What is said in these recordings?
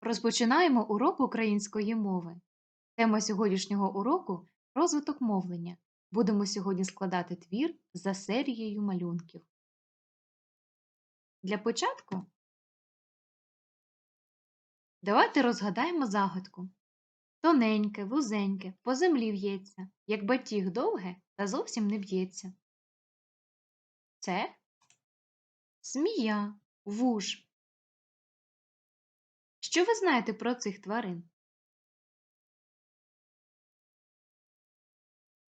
Розпочинаємо урок української мови. Тема сьогоднішнього уроку розвиток мовлення. Будемо сьогодні складати твір за серією малюнків. Для початку давайте розгадаємо загадку. Тоненьке, вузеньке, по землі в'ється, як батіг довге та зовсім не в'ється. Це змія, вуж. Що ви знаєте про цих тварин?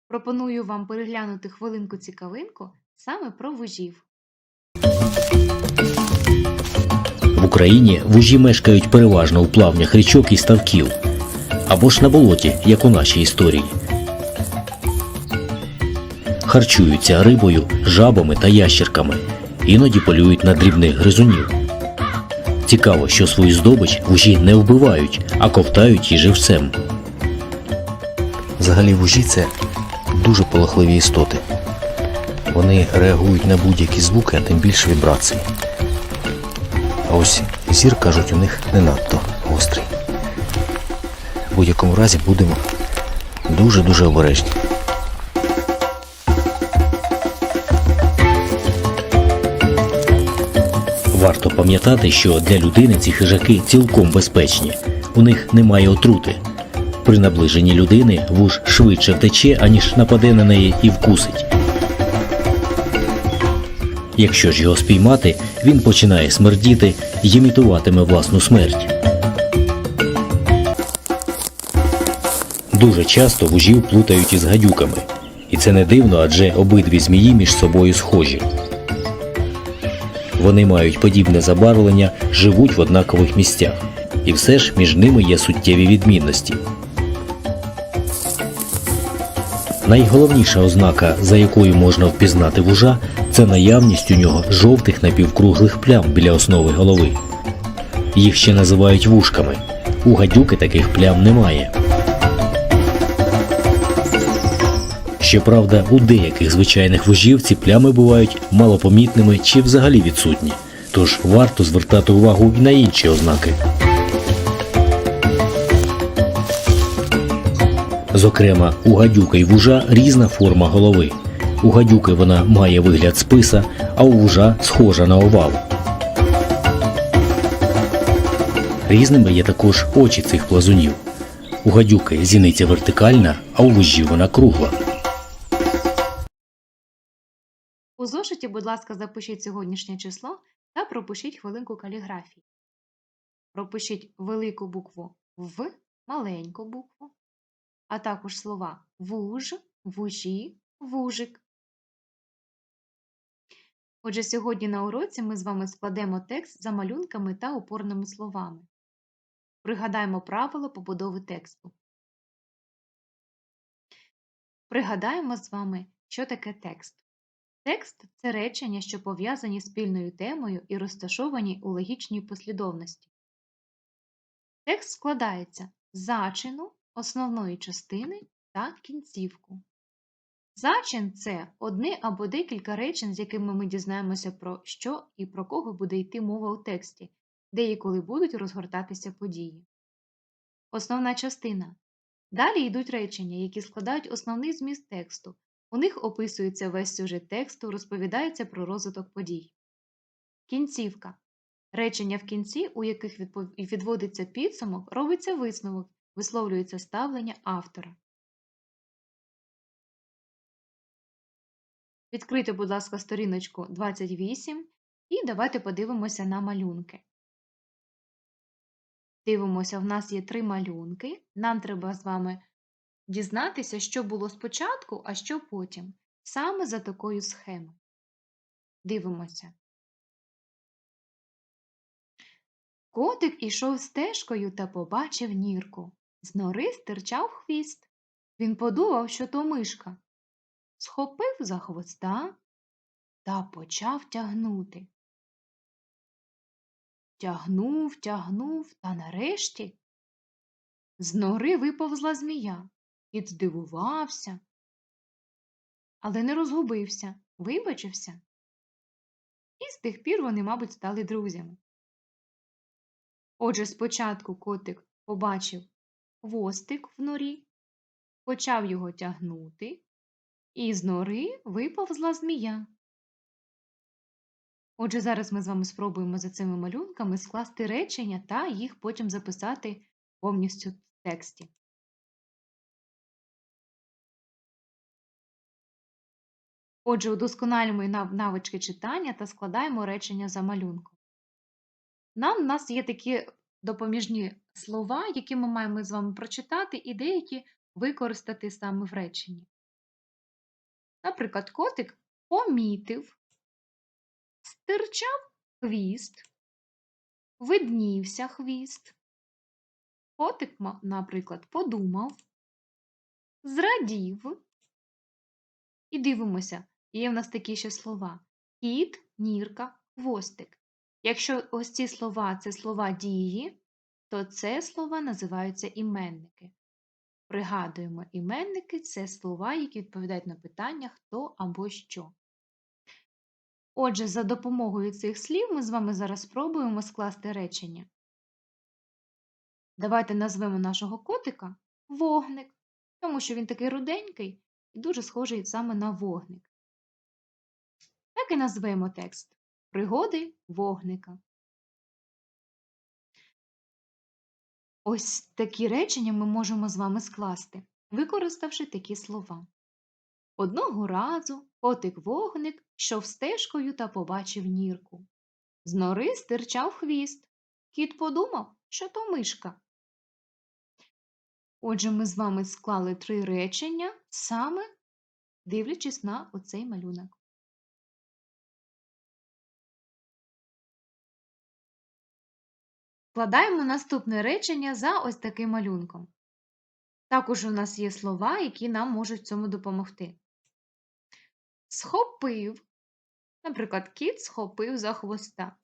Пропоную вам переглянути хвилинку-цікавинку саме про вужів. В Україні вужі мешкають переважно у плавнях річок і ставків, або ж на болоті, як у нашій історії. Харчуються рибою, жабами та ящерками, іноді полюють на дрібних гризунів. Цікаво, що свою здобич вужі не вбивають, а ковтають її живцем. Взагалі вужі це дуже полохливі істоти. Вони реагують на будь-які звуки, а тим більше вібрації. А ось зір, кажуть, у них не надто гострий. В будь-якому разі будемо дуже-дуже обережні. Варто пам'ятати, що для людини ці хижаки цілком безпечні. У них немає отрути. При наближенні людини вуж швидше втече, аніж нападе на неї і вкусить. Якщо ж його спіймати, він починає смердіти й імітуватиме власну смерть. Дуже часто вужів плутають із гадюками. І це не дивно, адже обидві змії між собою схожі. Вони мають подібне забарвлення, живуть в однакових місцях. І все ж між ними є суттєві відмінності. Найголовніша ознака, за якою можна впізнати вужа, це наявність у нього жовтих напівкруглих плям біля основи голови. Їх ще називають вушками. У гадюки таких плям немає. Щоправда, у деяких звичайних вужів ці плями бувають малопомітними чи взагалі відсутні, тож варто звертати увагу і на інші ознаки. Зокрема, у гадюка і вужа різна форма голови. У гадюки вона має вигляд списа, а у вужа схожа на овал. Різними є також очі цих плазунів. У гадюки зіниця вертикальна, а у вужі вона кругла. Зошиті, будь ласка, запишіть сьогоднішнє число та пропишіть хвилинку каліграфії. Пропишіть велику букву В, маленьку букву, а також слова вуж, вужі, вужик. Отже, сьогодні на уроці ми з вами складемо текст за малюнками та опорними словами. Пригадаємо правила побудови тексту. Пригадаємо з вами, що таке текст. Текст це речення, що пов'язані спільною темою і розташовані у логічній послідовності. Текст складається з зачину, основної частини та кінцівку. Зачин це одне або декілька речень, з якими ми дізнаємося про що і про кого буде йти мова у тексті, де і коли будуть розгортатися події. Основна частина. Далі йдуть речення, які складають основний зміст тексту. У них описується весь сюжет тексту, розповідається про розвиток подій. Кінцівка. Речення в кінці, у яких відводиться підсумок, робиться висновок, висловлюється ставлення автора. Відкрийте, будь ласка, сторіночку 28 і давайте подивимося на малюнки. Дивимося, в нас є три малюнки. Нам треба з вами дізнатися, що було спочатку, а що потім. Саме за такою схемою. Дивимося. Котик ішов стежкою та побачив нірку. З нори стирчав хвіст. Він подумав, що то мишка. Схопив за хвоста та почав тягнути. Тягнув, тягнув, та нарешті з нори виповзла змія. Кіт здивувався, але не розгубився, вибачився. І з тих пір вони, мабуть, стали друзями. Отже, спочатку котик побачив хвостик в норі, почав його тягнути, і з нори виповзла змія. Отже, зараз ми з вами спробуємо за цими малюнками скласти речення та їх потім записати повністю в тексті. Отже, удосконалюємо навички читання та складаємо речення за малюнком. Нам у нас є такі допоміжні слова, які ми маємо з вами прочитати, і деякі використати саме в реченні. Наприклад, котик помітив, стирчав хвіст, виднівся хвіст. Котик, наприклад, подумав, зрадів. І дивимося, є в нас такі ще слова: кіт, нірка, хвостик. Якщо ось ці слова це слова дії, то це слова називаються іменники. Пригадуємо, іменники це слова, які відповідають на питання хто або що. Отже, за допомогою цих слів ми з вами зараз спробуємо скласти речення. Давайте назвемо нашого котика вогник, тому що він такий руденький і дуже схожий саме на вогник. Так і назвемо текст Пригоди вогника. Ось такі речення ми можемо з вами скласти, використавши такі слова. Одного разу котик вогник йшов стежкою та побачив нірку. З нори стирчав хвіст. Кіт подумав, що то мишка. Отже, ми з вами склали три речення, саме дивлячись на оцей малюнок. Складаємо наступне речення за ось таким малюнком. Також у нас є слова, які нам можуть цьому допомогти. Схопив, наприклад, кіт схопив за хвоста.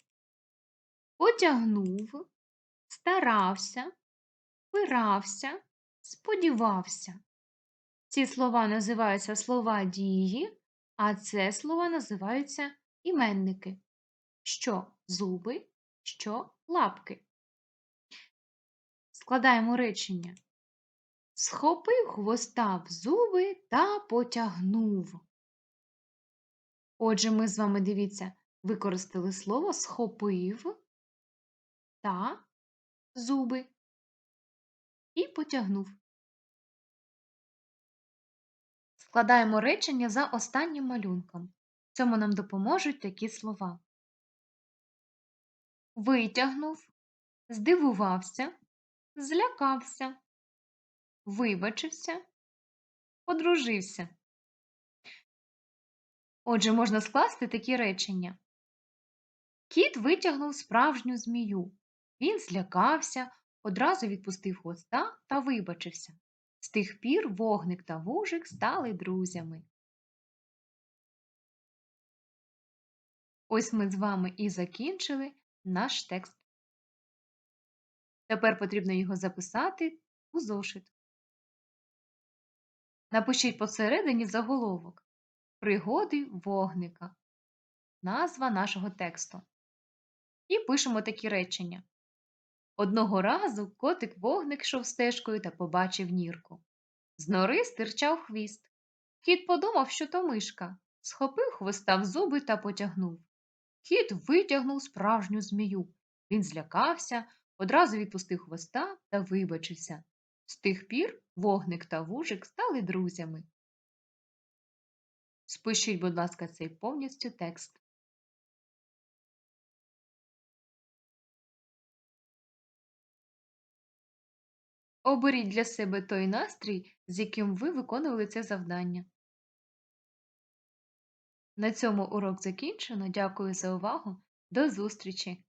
Потягнув, старався, спирався, сподівався. Ці слова називаються слова дії, а це слова називаються іменники. Що зуби, що лапки. Складаємо речення. Схопив хвоста в зуби та потягнув. Отже, ми з вами, дивіться, використали слово схопив та зуби і потягнув. Складаємо речення за останнім малюнком. В цьому нам допоможуть такі слова. Витягнув, здивувався, злякався, вибачився, одружився. Отже, можна скласти такі речення. Кіт витягнув справжню змію. Він злякався, одразу відпустив хвоста та вибачився. З тих пір вогник та вужик стали друзями. Ось ми з вами і закінчили наш текст. Тепер потрібно його записати у зошит. Напишіть посередині заголовок Пригоди вогника. Назва нашого тексту. І пишемо такі речення. Одного разу котик вогник йшов стежкою та побачив нірку. З нори стирчав хвіст. Кіт подумав, що то мишка, схопив хвоста в зуби та потягнув. Кіт витягнув справжню змію. Він злякався, одразу відпустив хвоста та вибачився. З тих пір вогник та вужик стали друзями. Спишіть, будь ласка, цей повністю текст. Оберіть для себе той настрій, з яким ви виконували це завдання. На цьому урок закінчено. Дякую за увагу. До зустрічі!